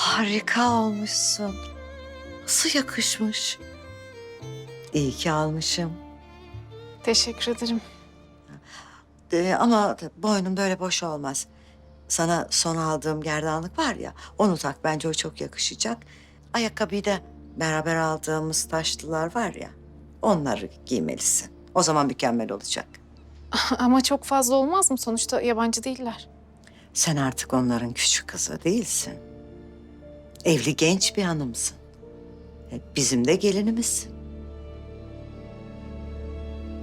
Harika olmuşsun. Nasıl yakışmış. İyi ki almışım. Teşekkür ederim. Ee, ama boynum böyle boş olmaz. Sana son aldığım gerdanlık var ya, onu tak. Bence o çok yakışacak. Ayakkabıyı da beraber aldığımız taşlılar var ya, onları giymelisin. O zaman mükemmel olacak. Ama çok fazla olmaz mı? Sonuçta yabancı değiller. Sen artık onların küçük kızı değilsin. Evli genç bir hanımsın. E, Bizim de gelinimizsin.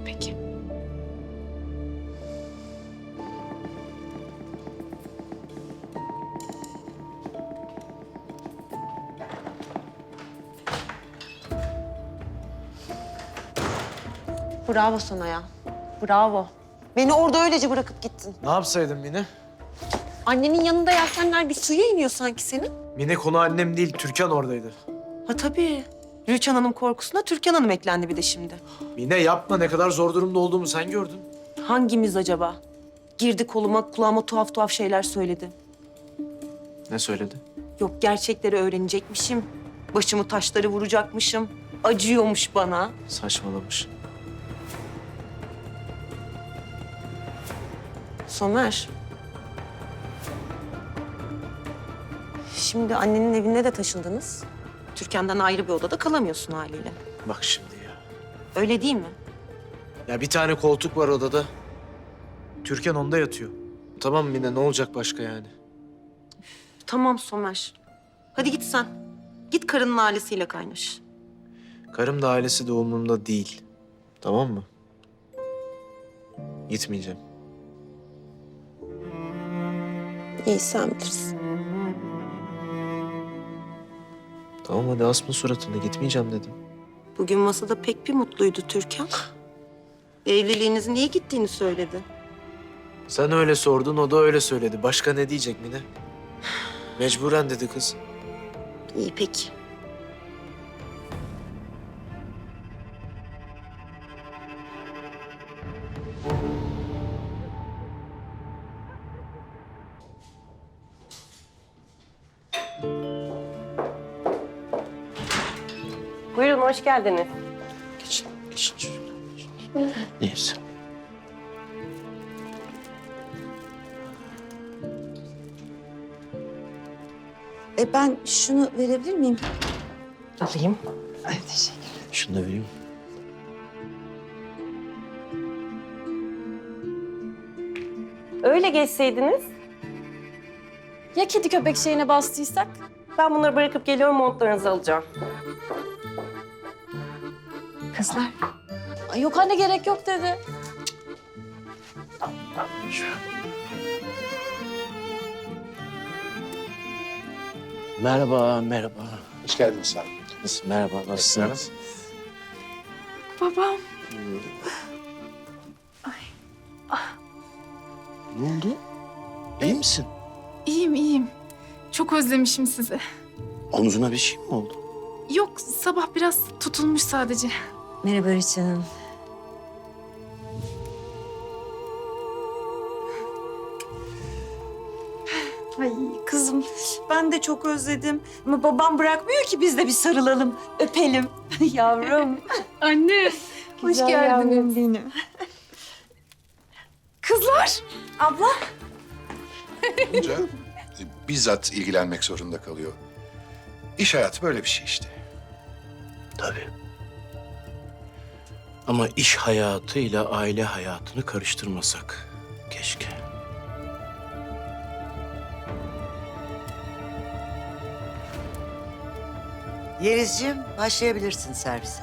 Peki. Bravo sana ya. Bravo. Beni orada öylece bırakıp gittin. Ne yapsaydım Mine? Annenin yanında yelkenler bir suya iniyor sanki senin. Mine konu annem değil, Türkan oradaydı. Ha tabii. Rüçhan Hanım korkusuna Türkan Hanım eklendi bir de şimdi. Mine yapma, ne kadar zor durumda olduğumu sen gördün. Hangimiz acaba? Girdi koluma, kulağıma tuhaf tuhaf şeyler söyledi. Ne söyledi? Yok gerçekleri öğrenecekmişim. Başımı taşları vuracakmışım. Acıyormuş bana. Saçmalamış. Somer. Şimdi annenin evine de taşındınız. Türkan'dan ayrı bir odada kalamıyorsun haliyle. Bak şimdi ya. Öyle değil mi? Ya bir tane koltuk var odada. Türkan onda yatıyor. Tamam Mine, ne olacak başka yani? Tamam Somer. Hadi git sen. Git karının ailesiyle kaynaş. Karım da ailesi de umurumda değil. Tamam mı? Gitmeyeceğim. İyi sen bilirsin. Tamam hadi asma suratını, gitmeyeceğim dedim. Bugün masada pek bir mutluydu Türkan. Evliliğinizin niye gittiğini söyledi. Sen öyle sordun, o da öyle söyledi. Başka ne diyecek Mine? Mecburen dedi kız. İyi peki. Hoş geldiniz. Geçin, geçin şöyle. Neyse. E ben şunu verebilir miyim? Alayım. Ay teşekkür Şunu da vereyim. Öyle geçseydiniz. Ya kedi köpek şeyine bastıysak? Ben bunları bırakıp geliyorum montlarınızı alacağım. Kızlar. Ay yok anne gerek yok dedi. Merhaba, merhaba. Hoş geldiniz abi. Nasıl, merhaba, nasılsınız? Babam. Ne oldu? İyi misin? İyiyim iyiyim. Çok özlemişim sizi. Omzuna bir şey mi oldu? Yok sabah biraz tutulmuş sadece. Merhaba Rüçhan Hanım. Ay kızım ben de çok özledim. Ama babam bırakmıyor ki biz de bir sarılalım, öpelim. Yavrum. Anne. Hoş geldiniz. benim. Kızlar. Abla. Olunca e, bizzat ilgilenmek zorunda kalıyor. İş hayatı böyle bir şey işte. Tabii. Ama iş hayatıyla aile hayatını karıştırmasak keşke. Yelizciğim başlayabilirsin servise.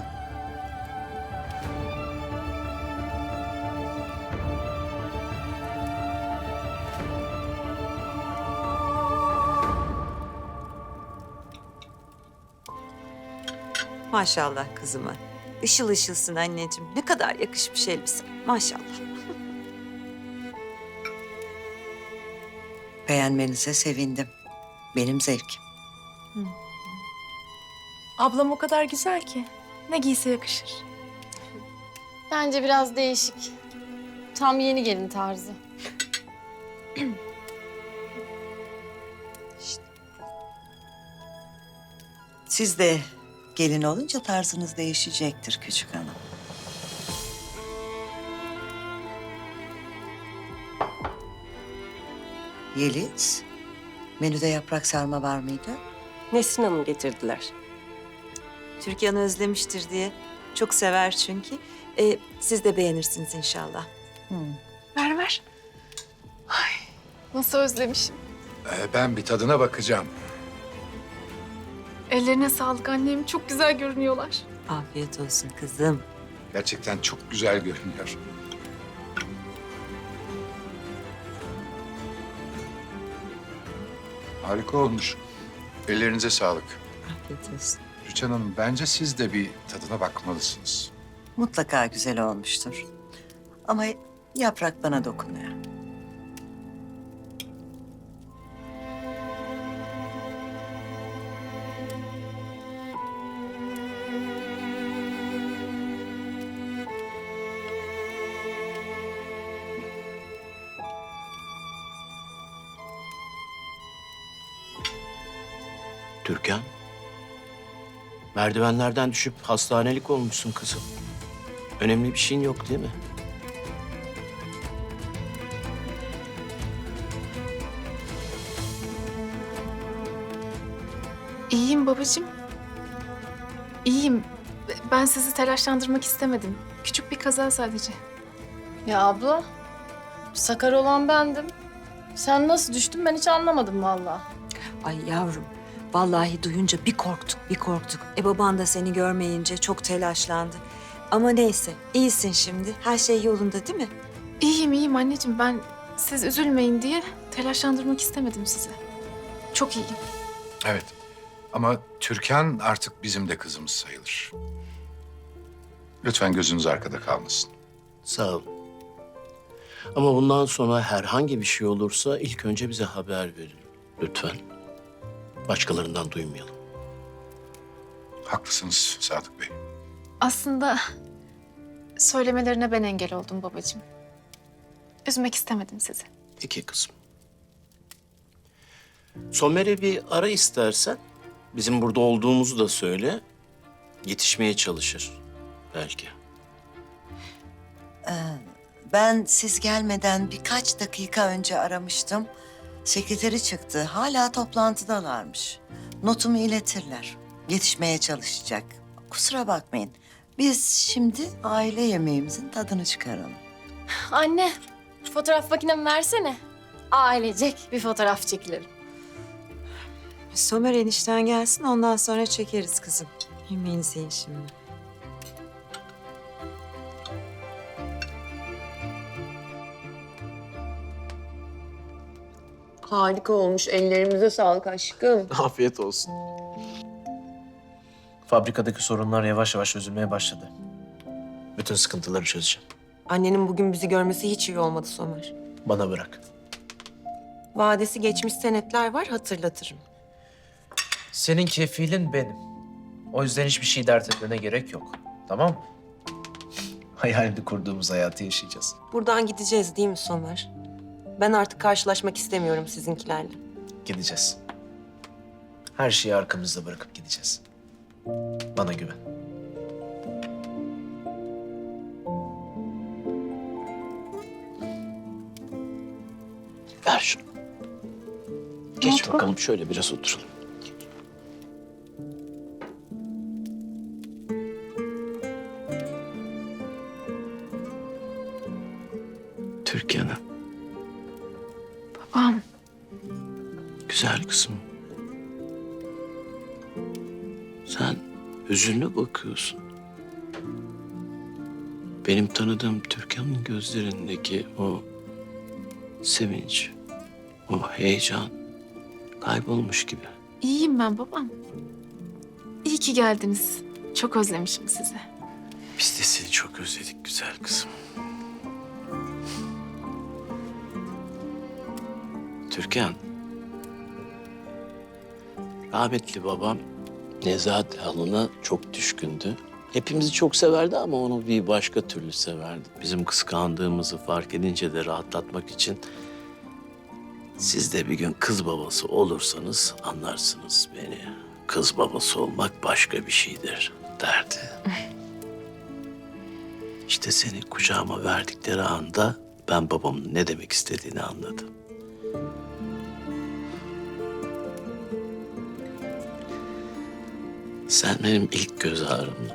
Maşallah kızıma. Işıl ışılsın anneciğim. Ne kadar yakışmış elbise. Maşallah. Beğenmenize sevindim. Benim zevkim. Ablam o kadar güzel ki. Ne giyse yakışır. Bence biraz değişik. Tam yeni gelin tarzı. Siz de gelin olunca tarzınız değişecektir küçük hanım. Yeliz, menüde yaprak sarma var mıydı? Nesrin Hanım getirdiler. Türkan'ı özlemiştir diye. Çok sever çünkü. Ee, siz de beğenirsiniz inşallah. Ver ver. Ay, nasıl özlemişim. Ee, ben bir tadına bakacağım. Ellerine sağlık annem. Çok güzel görünüyorlar. Afiyet olsun kızım. Gerçekten çok güzel görünüyor. Harika olmuş. Ellerinize sağlık. Afiyet olsun. Rüçhan Hanım, bence siz de bir tadına bakmalısınız. Mutlaka güzel olmuştur. Ama yaprak bana dokunuyor. Türkan. Merdivenlerden düşüp hastanelik olmuşsun kızım. Önemli bir şeyin yok değil mi? İyiyim babacığım. İyiyim. Ben sizi telaşlandırmak istemedim. Küçük bir kaza sadece. Ya abla, sakar olan bendim. Sen nasıl düştün ben hiç anlamadım vallahi. Ay yavrum. Vallahi duyunca bir korktuk, bir korktuk. E baban da seni görmeyince çok telaşlandı. Ama neyse, iyisin şimdi. Her şey yolunda değil mi? İyiyim iyiyim anneciğim. Ben siz üzülmeyin diye telaşlandırmak istemedim sizi. Çok iyiyim. Evet. Ama Türkan artık bizim de kızımız sayılır. Lütfen gözünüz arkada kalmasın. Sağ ol. Ama bundan sonra herhangi bir şey olursa ilk önce bize haber verin. Lütfen. Başkalarından duymayalım. Haklısınız Sadık Bey. Aslında söylemelerine ben engel oldum babacığım. Üzmek istemedim sizi. İki kızım. Somer'e bir ara istersen. Bizim burada olduğumuzu da söyle. Yetişmeye çalışır. Belki. Ben siz gelmeden birkaç dakika önce aramıştım. Sekreteri çıktı. Hala toplantıdalarmış. Notumu iletirler. Yetişmeye çalışacak. Kusura bakmayın. Biz şimdi aile yemeğimizin tadını çıkaralım. Anne, fotoğraf makinemi versene. Ailecek bir fotoğraf çekilelim. Somer enişten gelsin ondan sonra çekeriz kızım. Yemeğinizi yiyin şimdi. Harika olmuş. Ellerimize sağlık aşkım. Afiyet olsun. Fabrikadaki sorunlar yavaş yavaş çözülmeye başladı. Bütün sıkıntıları çözeceğim. Annenin bugün bizi görmesi hiç iyi olmadı Somer. Bana bırak. Vadesi geçmiş senetler var hatırlatırım. Senin kefilin benim. O yüzden hiçbir şey dert etmene gerek yok. Tamam mı? Hayalini kurduğumuz hayatı yaşayacağız. Buradan gideceğiz değil mi Somer? Ben artık karşılaşmak istemiyorum sizinkilerle. Gideceğiz. Her şeyi arkamızda bırakıp gideceğiz. Bana güven. Ver şunu. Geç bakalım şöyle biraz oturalım. Güzel kızım. Sen hüzünlü bakıyorsun. Benim tanıdığım Türkan'ın gözlerindeki o sevinç, o heyecan kaybolmuş gibi. İyiyim ben babam. İyi ki geldiniz. Çok özlemişim sizi. Biz de seni çok özledik güzel kızım. Türkan. Rahmetli babam Nezahat Hanım'a çok düşkündü. Hepimizi çok severdi ama onu bir başka türlü severdi. Bizim kıskandığımızı fark edince de rahatlatmak için siz de bir gün kız babası olursanız anlarsınız beni. kız babası olmak başka bir şeydir derdi. İşte seni kucağıma verdikleri anda ben babamın ne demek istediğini anladım. Sen benim ilk göz ağrımdın.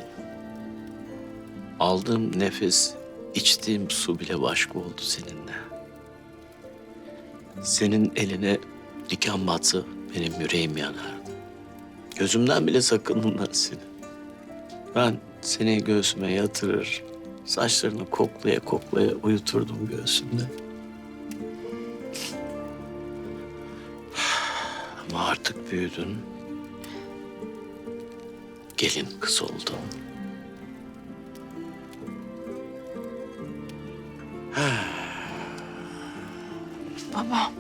Aldığım nefes, içtiğim su bile başka oldu seninle. Senin eline diken batsa benim yüreğim yanardı. Gözümden bile sakındım ben seni. Ben seni göğsüme yatırır, saçlarını koklaya koklaya uyuturdum göğsümde. Ama artık büyüdün. Gelin kız oldun. Baba.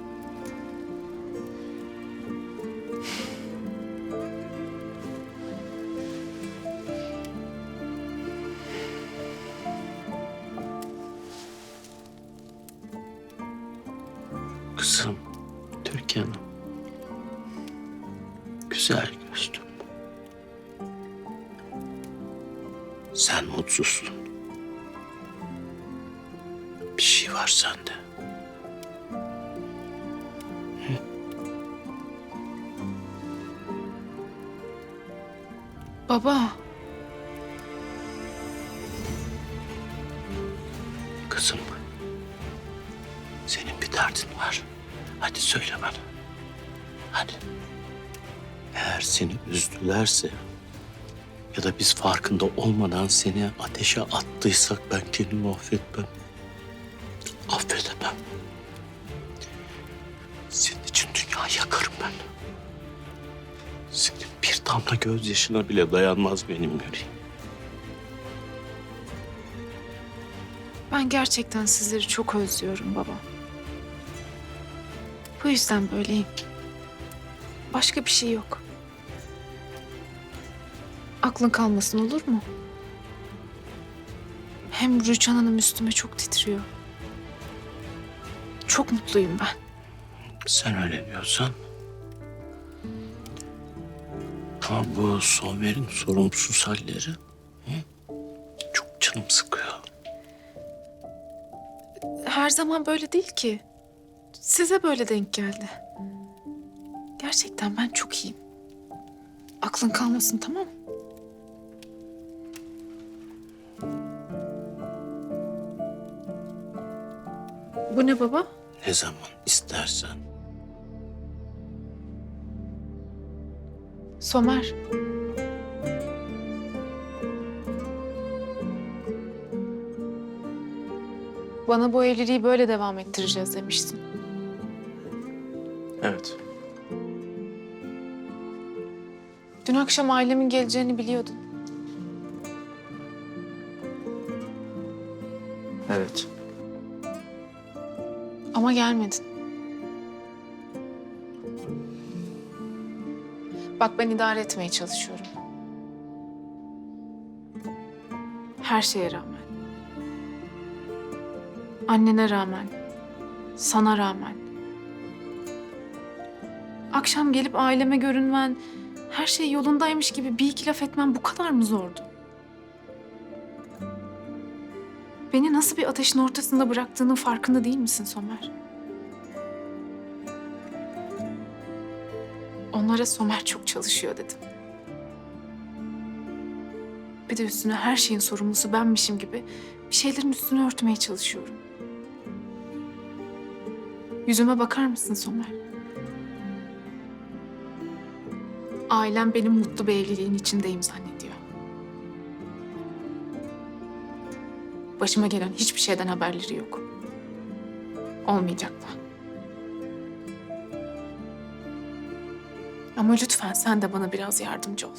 Kızım, Türkan'ım. Güzel gözlüm. Sen mutsuzsun. Bir şey var sende. Baba. Kızım, senin bir derdin var. Hadi söyle bana. Hadi. Eğer seni üzdülerse ya da biz farkında olmadan seni ateşe attıysak ben kendimi affetmem. Affedemem. Senin için dünyayı yakarım ben. Senin bir damla gözyaşına bile dayanmaz benim yüreğim. Ben gerçekten sizleri çok özlüyorum baba. Bu yüzden böyleyim. Başka bir şey yok. Aklın kalmasın olur mu? Hem Rüçhan Hanım üstüme çok titriyor. Çok mutluyum ben. Sen öyle diyorsan. Ama bu Somer'in sorumsuz halleri hı? çok canım sıkıyor. Her zaman böyle değil ki. Size böyle denk geldi. Gerçekten ben çok iyiyim. Aklın kalmasın tamam mı? Bu ne baba? Ne zaman istersen. Somer. Bana bu evliliği böyle devam ettireceğiz demiştin. Evet. Dün akşam ailemin geleceğini biliyordun. Gelmedin. Bak ben idare etmeye çalışıyorum. Her şeye rağmen. Annene rağmen. Sana rağmen. Akşam gelip aileme görünmen, her şey yolundaymış gibi bir iki laf etmen bu kadar mı zordu? Beni nasıl bir ateşin ortasında bıraktığının farkında değil misin Somer? Onlara Somer çok çalışıyor dedim. Bir de üstüne her şeyin sorumlusu benmişim gibi bir şeylerin üstünü örtmeye çalışıyorum. Yüzüme bakar mısın Somer? Ailem benim mutlu bir evliliğin içindeyim zannediyor. Başıma gelen hiçbir şeyden haberleri yok. Olmayacak da. Ama lütfen sen de bana biraz yardımcı ol.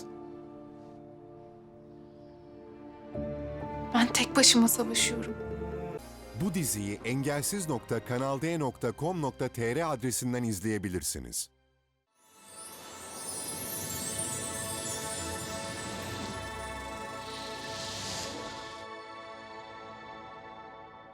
Ben tek başıma savaşıyorum. Bu diziyi engelsiz.kanalde.com.tr adresinden izleyebilirsiniz.